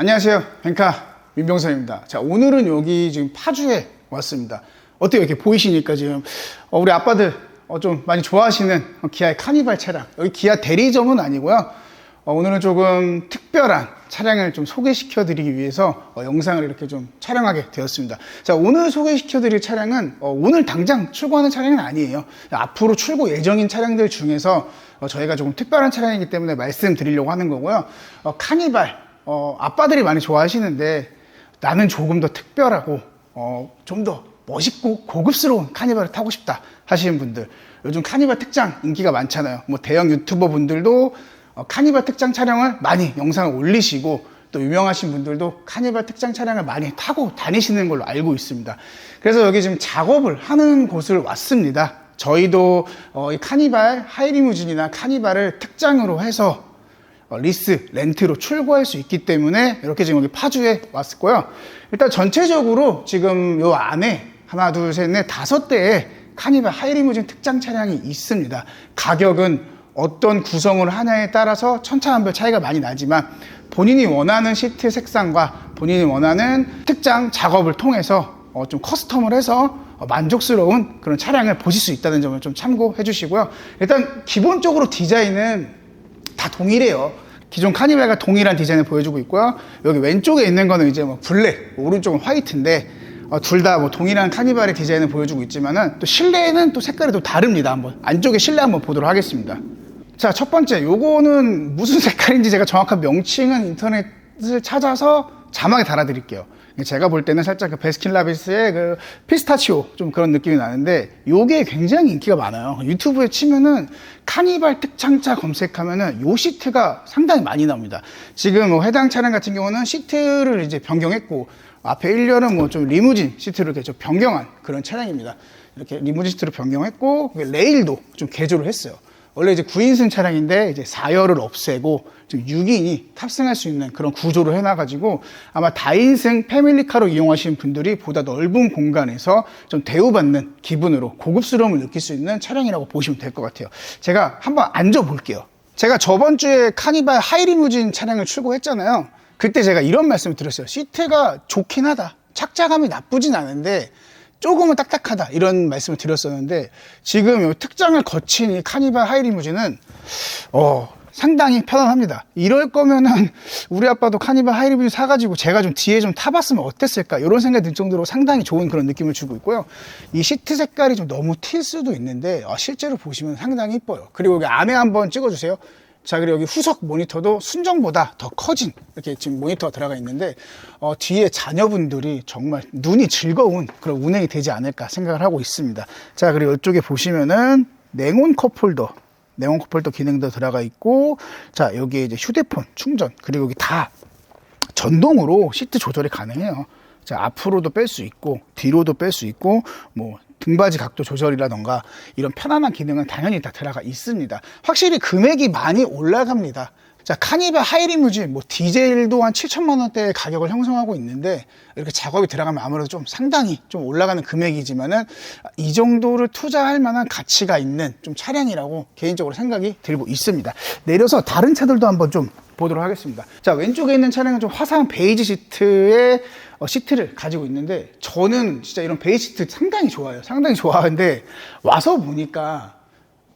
안녕하세요. 뱅카 민병선입니다. 자, 오늘은 여기 지금 파주에 왔습니다. 어때요? 이렇게 보이시니까 지금 어, 우리 아빠들 어, 좀 많이 좋아하시는 기아의 카니발 차량. 여기 기아 대리점은 아니고요. 어, 오늘은 조금 특별한 차량을 좀 소개시켜 드리기 위해서 어, 영상을 이렇게 좀 촬영하게 되었습니다. 자, 오늘 소개시켜 드릴 차량은 어, 오늘 당장 출고하는 차량은 아니에요. 앞으로 출고 예정인 차량들 중에서 어, 저희가 조금 특별한 차량이기 때문에 말씀드리려고 하는 거고요. 어, 카니발, 어, 아빠들이 많이 좋아하시는데 나는 조금 더 특별하고 어, 좀 더 멋있고 고급스러운 카니발을 타고 싶다 하시는 분들 요즘 카니발 특장 인기가 많잖아요. 뭐 대형 유튜버 분들도 어, 카니발 특장 차량을 많이 영상을 올리시고 또 유명하신 분들도 카니발 특장 차량을 많이 타고 다니시는 걸로 알고 있습니다. 그래서 여기 지금 작업을 하는 곳을 왔습니다. 저희도 어, 이 카니발 하이리무진이나 카니발을 특장으로 해서 어, 리스, 렌트로 출고할 수 있기 때문에 이렇게 지금 여기 파주에 왔었고요. 일단 전체적으로 지금 요 안에 하나, 둘, 셋, 넷, 다섯 대의 카니발 하이리무진 특장 차량이 있습니다. 가격은 어떤 구성을 하냐에 따라서 천차만별 차이가 많이 나지만 본인이 원하는 시트 색상과 본인이 원하는 특장 작업을 통해서 어, 좀 커스텀을 해서 어, 만족스러운 그런 차량을 보실 수 있다는 점을 좀 참고해 주시고요. 일단 기본적으로 디자인은 다 동일해요. 기존 카니발과 동일한 디자인을 보여주고 있고요. 여기 왼쪽에 있는 거는 이제 뭐 블랙, 오른쪽은 화이트인데 어, 둘다 뭐 동일한 카니발의 디자인을 보여주고 있지만은 또 실내에는 또 색깔이 또 다릅니다. 한번 안쪽에 실내 한번 보도록 하겠습니다. 자, 첫 번째 요거는 무슨 색깔인지 제가 정확한 명칭은 인터넷을 찾아서 자막에 달아드릴게요. 제가 볼 때는 살짝 그 베스킨라빈스의 그 피스타치오 좀 그런 느낌이 나는데 요게 굉장히 인기가 많아요. 유튜브에 치면은 카니발 특창차 검색하면은 요 시트가 상당히 많이 나옵니다. 지금 뭐 해당 차량 같은 경우는 시트를 이제 변경했고 앞에 1년은 뭐 좀 리무진 시트를 이렇게 좀 변경한 그런 차량입니다. 이렇게 리무진 시트로 변경했고 레일도 좀 개조를 했어요. 원래 이제 9인승 차량인데 이제 4열을 없애고 좀 6인이 탑승할 수 있는 그런 구조를 해놔가지고 아마 다인승 패밀리카로 이용하시는 분들이 보다 넓은 공간에서 좀 대우받는 기분으로 고급스러움을 느낄 수 있는 차량이라고 보시면 될 것 같아요. 제가 한번 앉아 볼게요. 제가 저번 주에 카니발 하이리무진 차량을 출고했잖아요. 그때 제가 이런 말씀을 드렸어요. 시트가 좋긴 하다. 착자감이 나쁘진 않은데 조금은 딱딱하다 이런 말씀을 드렸었는데 지금 요 특장을 거친 이 카니발 하이리무진은 어 상당히 편안합니다. 이럴 거면은 우리 아빠도 카니발 하이리무진 사가지고 제가 좀 뒤에 좀 타봤으면 어땠을까 이런 생각이 들 정도로 상당히 좋은 그런 느낌을 주고 있고요. 이 시트 색깔이 좀 너무 튈 수도 있는데 어, 실제로 보시면 상당히 이뻐요. 그리고 여기 안에 한번 찍어주세요. 자 그리고 여기 후석 모니터도 순정보다 더 커진 이렇게 지금 모니터가 들어가 있는데 어, 뒤에 자녀분들이 정말 눈이 즐거운 그런 운행이 되지 않을까 생각을 하고 있습니다. 자 그리고 이쪽에 보시면은 냉온 컵홀더 냉온 컵홀더 기능도 들어가 있고 자 여기에 이제 휴대폰 충전 그리고 여기 다 전동으로 시트 조절이 가능해요. 자 앞으로도 뺄 수 있고 뒤로도 뺄 수 있고 뭐 등받이 각도 조절이라던가 이런 편안한 기능은 당연히 다 들어가 있습니다. 확실히 금액이 많이 올라갑니다. 자, 카니발 하이리무진, 뭐, 디젤도 한 7천만 원대의 가격을 형성하고 있는데, 이렇게 작업이 들어가면 아무래도 좀 상당히 좀 올라가는 금액이지만은, 이 정도를 투자할 만한 가치가 있는 좀 차량이라고 개인적으로 생각이 들고 있습니다. 내려서 다른 차들도 한번 좀 보도록 하겠습니다. 자, 왼쪽에 있는 차량은 좀 화사한 베이지 시트의 어, 시트를 가지고 있는데, 저는 진짜 이런 베이지 시트 상당히 좋아요. 상당히 좋아하는데, 와서 보니까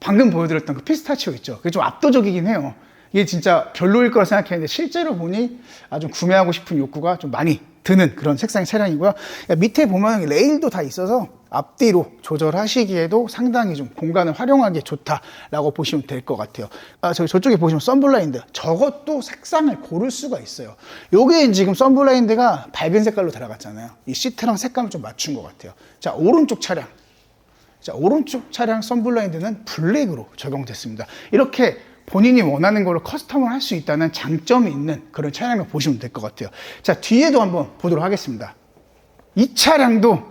방금 보여드렸던 그 피스타치오 있죠. 그게 좀 압도적이긴 해요. 이게 진짜 별로일 거라 생각했는데 실제로 보니 아주 구매하고 싶은 욕구가 좀 많이 드는 그런 색상의 차량이고요. 밑에 보면 레일도 다 있어서 앞뒤로 조절하시기에도 상당히 좀 공간을 활용하기에 좋다라고 보시면 될 것 같아요. 아, 저기 저쪽에 보시면 썬블라인드. 저것도 색상을 고를 수가 있어요. 요게 지금 썬블라인드가 밝은 색깔로 들어갔잖아요. 이 시트랑 색감을 좀 맞춘 것 같아요. 자, 오른쪽 차량. 자, 오른쪽 차량 썬블라인드는 블랙으로 적용됐습니다. 이렇게 본인이 원하는 걸로 커스텀을 할 수 있다는 장점이 있는 그런 차량을 보시면 될 것 같아요. 자, 뒤에도 한번 보도록 하겠습니다. 이 차량도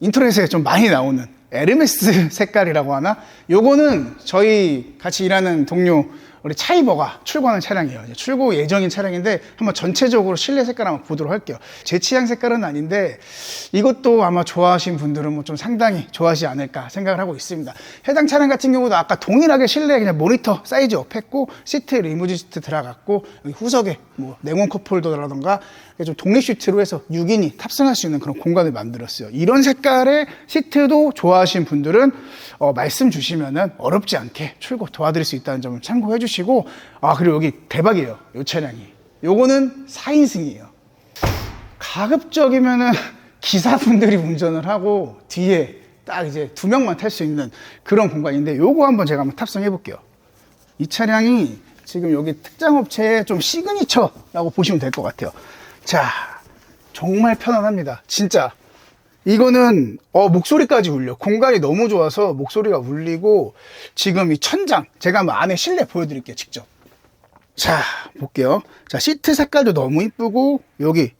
인터넷에 좀 많이 나오는 에르메스 색깔이라고 하나? 요거는 저희 같이 일하는 동료 우리 차이버가 출고하는 차량이에요. 출고 예정인 차량인데 한번 전체적으로 실내 색깔 한번 보도록 할게요. 제 취향 색깔은 아닌데 이것도 아마 좋아하신 분들은 뭐 좀 상당히 좋아하지 않을까 생각을 하고 있습니다. 해당 차량 같은 경우도 아까 동일하게 실내에 그냥 모니터 사이즈 업했고 시트 리무진 시트 들어갔고 후석에 뭐 냉온 컵홀더라던가 좀 독립 시트로 해서 6인이 탑승할 수 있는 그런 공간을 만들었어요. 이런 색깔의 시트도 좋아하시는 분들은 어, 말씀 주시면은 어렵지 않게 출고 도와드릴 수 있다는 점을 참고해 주시고 아 그리고 여기 대박이에요. 이 차량이. 요거는 4인승이에요. 가급적이면은 기사분들이 운전을 하고 뒤에 딱 이제 두 명만 탈 수 있는 그런 공간인데 요거 한번 제가 한번 탑승해 볼게요. 이 차량이 지금 여기 특장 업체의 좀 시그니처라고 보시면 될 것 같아요. 자, 정말 편안합니다. 진짜. 이거는 어 목소리까지 울려. 공간이 너무 좋아서 목소리가 울리고 지금 이 천장 제가 한번 안에 실내 보여드릴게요 직접. 자 볼게요. 자 시트 색깔도 너무 이쁘고 여기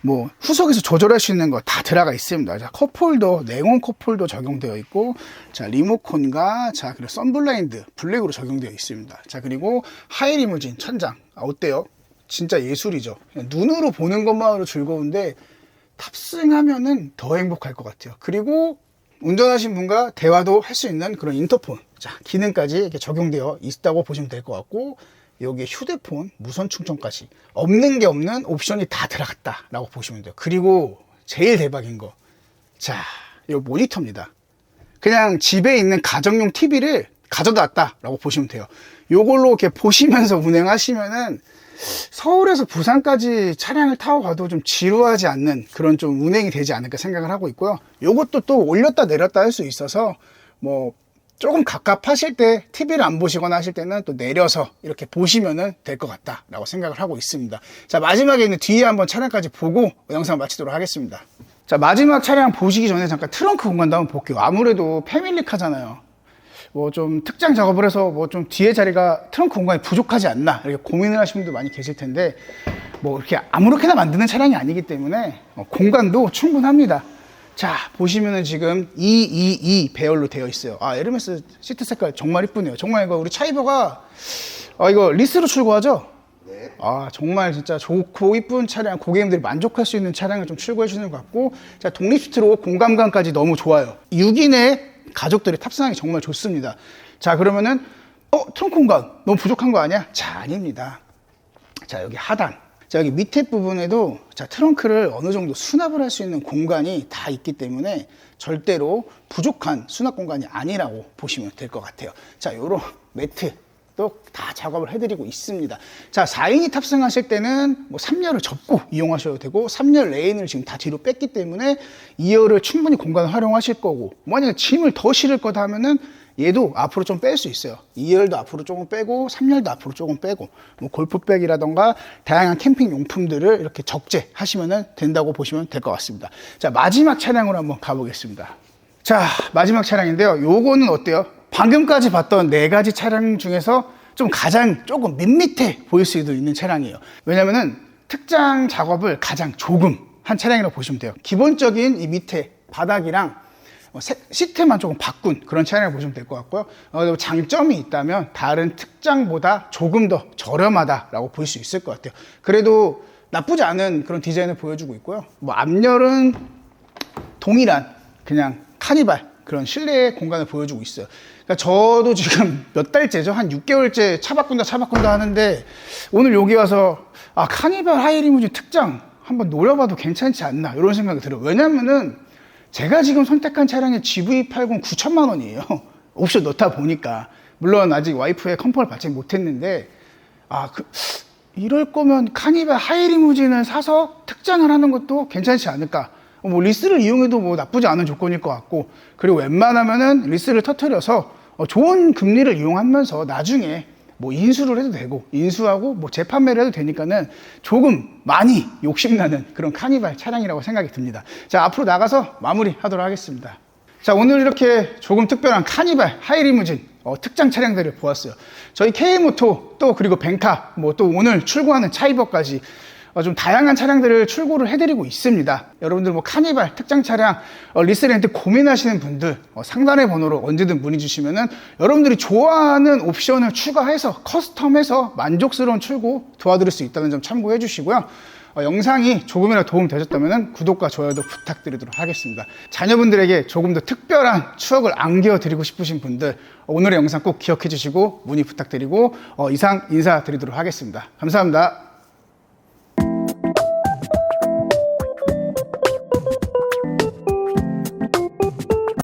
뭐 후석에서 조절할 수 있는 거 다 들어가 있습니다. 자 컵홀더 냉온 컵홀더 적용되어 있고 자 리모컨과 자 그리고 썬블라인드 블랙으로 적용되어 있습니다. 자 그리고 하이 리무진 천장. 아, 어때요 진짜 예술이죠 눈으로 보는 것만으로 즐거운데 탑승하면은 더 행복할 것 같아요. 그리고 운전하신 분과 대화도 할 수 있는 그런 인터폰, 자, 기능까지 이렇게 적용되어 있다고 보시면 될 것 같고, 여기에 휴대폰, 무선 충전까지 없는 게 없는 옵션이 다 들어갔다라고 보시면 돼요. 그리고 제일 대박인 거, 자, 이 모니터입니다. 그냥 집에 있는 가정용 TV를 가져다 왔다라고 보시면 돼요. 요걸로 이렇게 보시면서 운행하시면은 서울에서 부산까지 차량을 타고 가도 좀 지루하지 않는 그런 좀 운행이 되지 않을까 생각을 하고 있고요. 요것도 또 올렸다 내렸다 할 수 있어서 뭐 조금 갑갑하실 때 TV를 안 보시거나 하실 때는 또 내려서 이렇게 보시면은 될 것 같다라고 생각을 하고 있습니다. 자, 마지막에 있는 뒤에 한번 차량까지 보고 영상 마치도록 하겠습니다. 자, 마지막 차량 보시기 전에 잠깐 트렁크 공간도 한번 볼게요. 아무래도 패밀리카잖아요. 뭐 좀 특장 작업을 해서 뭐 좀 뒤에 자리가 트렁크 공간이 부족하지 않나 이렇게 고민을 하시는 분도 많이 계실 텐데 뭐 이렇게 아무렇게나 만드는 차량이 아니기 때문에 어, 공간도 충분합니다. 자 보시면은 지금 222 배열로 되어 있어요. 아 에르메스 시트 색깔 정말 이쁘네요. 정말 이거 우리 차이버가 아 이거 리스로 출고하죠? 아 정말 진짜 좋고 이쁜 차량 고객님들이 만족할 수 있는 차량을 좀 출고해 주는 것 같고 자 독립 시트로 공간감까지 너무 좋아요 6인의 가족들이 탑승하기 정말 좋습니다. 자 그러면은 어 트렁크 공간 너무 부족한 거 아니야? 자 아닙니다. 자 여기 하단. 자 여기 밑에 부분에도 자 트렁크를 어느 정도 수납을 할 수 있는 공간이 다 있기 때문에 절대로 부족한 수납 공간이 아니라고 보시면 될 것 같아요. 자 요런 매트 또 다 작업을 해드리고 있습니다. 자, 4인이 탑승하실 때는 뭐 3열을 접고 이용하셔도 되고 3열 레인을 지금 다 뒤로 뺐기 때문에 2열을 충분히 공간을 활용하실 거고 만약에 짐을 더 실을 거다 하면은 얘도 앞으로 좀 뺄 수 있어요. 2열도 앞으로 조금 빼고 3열도 앞으로 조금 빼고 뭐 골프백이라던가 다양한 캠핑 용품들을 이렇게 적재하시면 된다고 보시면 될 것 같습니다. 자, 마지막 차량으로 한번 가보겠습니다. 자, 마지막 차량인데요. 요거는 어때요? 방금까지 봤던 네 가지 차량 중에서 좀 가장 조금 밋밋해 보일 수도 있는 차량이에요. 왜냐면은 특장 작업을 가장 조금 한 차량이라고 보시면 돼요. 기본적인 이 밑에 바닥이랑 어, 색- 시트만 조금 바꾼 그런 차량을 보시면 될 것 같고요. 어, 장점이 있다면 다른 특장보다 조금 더 저렴하다라고 볼 수 있을 것 같아요. 그래도 나쁘지 않은 그런 디자인을 보여주고 있고요. 뭐 앞열은 동일한 그냥 카니발 그런 실내 공간을 보여주고 있어요. 그러니까 저도 지금 몇 달째죠. 한 6개월째 차 바꾼다, 차 바꾼다 하는데 오늘 여기 와서 아, 카니발 하이리무진 특장 한번 노려봐도 괜찮지 않나 이런 생각이 들어요. 왜냐면은 제가 지금 선택한 차량이 GV80 9천만 원이에요. 옵션 넣다 보니까. 물론 아직 와이프의 컴포를 받지 못했는데 아, 그, 이럴 거면 카니발 하이리무진을 사서 특장을 하는 것도 괜찮지 않을까. 어, 뭐 리스를 이용해도 뭐 나쁘지 않은 조건일 것 같고 그리고 웬만하면은 리스를 터트려서 어, 좋은 금리를 이용하면서 나중에 뭐 인수를 해도 되고 인수하고 뭐 재판매를 해도 되니까는 조금 많이 욕심나는 그런 카니발 차량이라고 생각이 듭니다. 자 앞으로 나가서 마무리하도록 하겠습니다. 자 오늘 이렇게 조금 특별한 카니발 하이리무진 어, 특장 차량들을 보았어요. 저희 K모토 또 그리고 벤카 뭐 또 오늘 출고하는 차이버까지 어, 좀 다양한 차량들을 출고를 해드리고 있습니다. 여러분들 뭐 카니발 특장 차량 어, 리스렌트 고민하시는 분들 어, 상단의 번호로 언제든 문의 주시면은 여러분들이 좋아하는 옵션을 추가해서 커스텀해서 만족스러운 출고 도와드릴 수 있다는 점 참고해 주시고요. 어, 영상이 조금이라도 도움 되셨다면 구독과 좋아요도 부탁드리도록 하겠습니다. 자녀분들에게 조금 더 특별한 추억을 안겨드리고 싶으신 분들 어, 오늘의 영상 꼭 기억해 주시고 문의 부탁드리고 어, 이상 인사드리도록 하겠습니다. 감사합니다.